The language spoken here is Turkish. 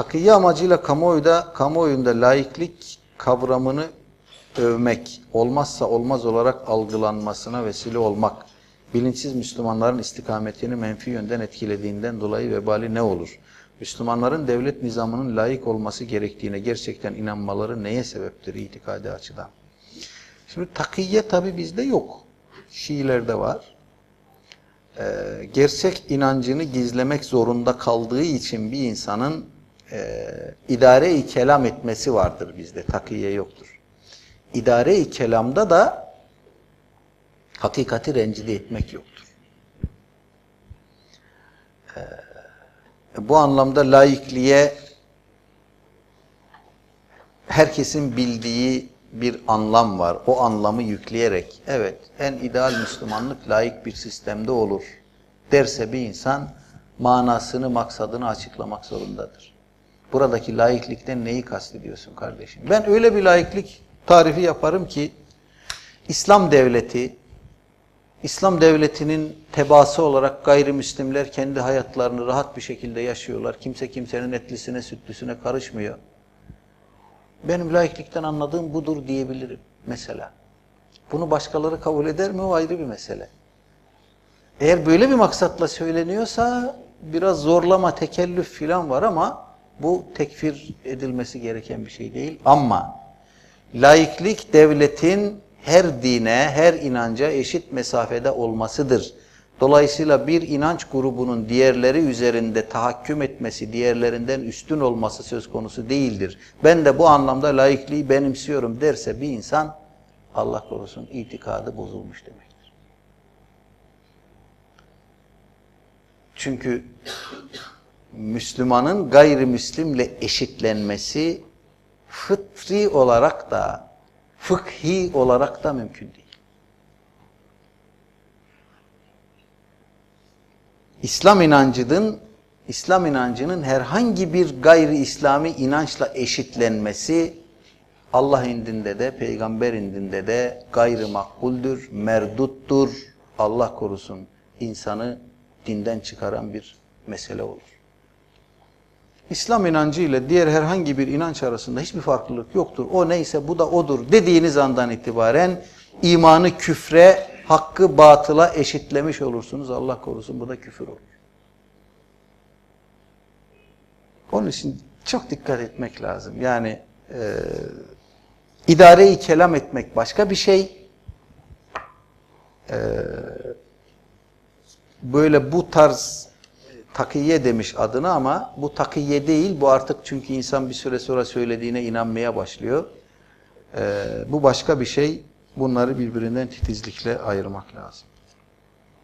Takiye amacıyla kamuoyunda, kamuoyunda laiklik kavramını övmek, olmazsa olmaz olarak algılanmasına vesile olmak, bilinçsiz Müslümanların istikametini menfi yönden etkilediğinden dolayı vebali ne olur? Müslümanların devlet nizamının layık olması gerektiğine gerçekten inanmaları neye sebeptir itikadi açıdan? Şimdi takiye tabi bizde yok. Şiilerde var. Ee, gerçek inancını gizlemek zorunda kaldığı için bir insanın e, idare-i kelam etmesi vardır bizde. Takiye yoktur. İdare-i kelamda da hakikati rencide etmek yoktur. Ee, bu anlamda laikliğe herkesin bildiği bir anlam var. O anlamı yükleyerek evet en ideal Müslümanlık layık bir sistemde olur derse bir insan manasını, maksadını açıklamak zorundadır. Buradaki laiklikten neyi kastediyorsun kardeşim? Ben öyle bir laiklik tarifi yaparım ki İslam devleti İslam devletinin tebaası olarak gayrimüslimler kendi hayatlarını rahat bir şekilde yaşıyorlar. Kimse kimsenin etlisine sütlüsüne karışmıyor. Benim laiklikten anladığım budur diyebilirim mesela. Bunu başkaları kabul eder mi o ayrı bir mesele. Eğer böyle bir maksatla söyleniyorsa biraz zorlama, tekellüf filan var ama bu tekfir edilmesi gereken bir şey değil. Ama laiklik devletin her dine, her inanca eşit mesafede olmasıdır. Dolayısıyla bir inanç grubunun diğerleri üzerinde tahakküm etmesi, diğerlerinden üstün olması söz konusu değildir. Ben de bu anlamda laikliği benimsiyorum derse bir insan Allah korusun itikadı bozulmuş demektir. Çünkü Müslümanın gayrimüslimle eşitlenmesi fıtri olarak da fıkhi olarak da mümkün değil. İslam inancının İslam inancının herhangi bir gayri İslami inançla eşitlenmesi Allah indinde de peygamber indinde de gayrı makbuldür, merduttur. Allah korusun insanı dinden çıkaran bir mesele olur. İslam inancı ile diğer herhangi bir inanç arasında hiçbir farklılık yoktur. O neyse bu da odur dediğiniz andan itibaren imanı küfre, hakkı batıla eşitlemiş olursunuz. Allah korusun bu da küfür olur. Onun için çok dikkat etmek lazım. Yani e, idare-i kelam etmek başka bir şey. E, böyle bu tarz takiye demiş adını ama bu takiye değil. Bu artık çünkü insan bir süre sonra söylediğine inanmaya başlıyor. E, bu başka bir şey. Bunları birbirinden titizlikle ayırmak lazım.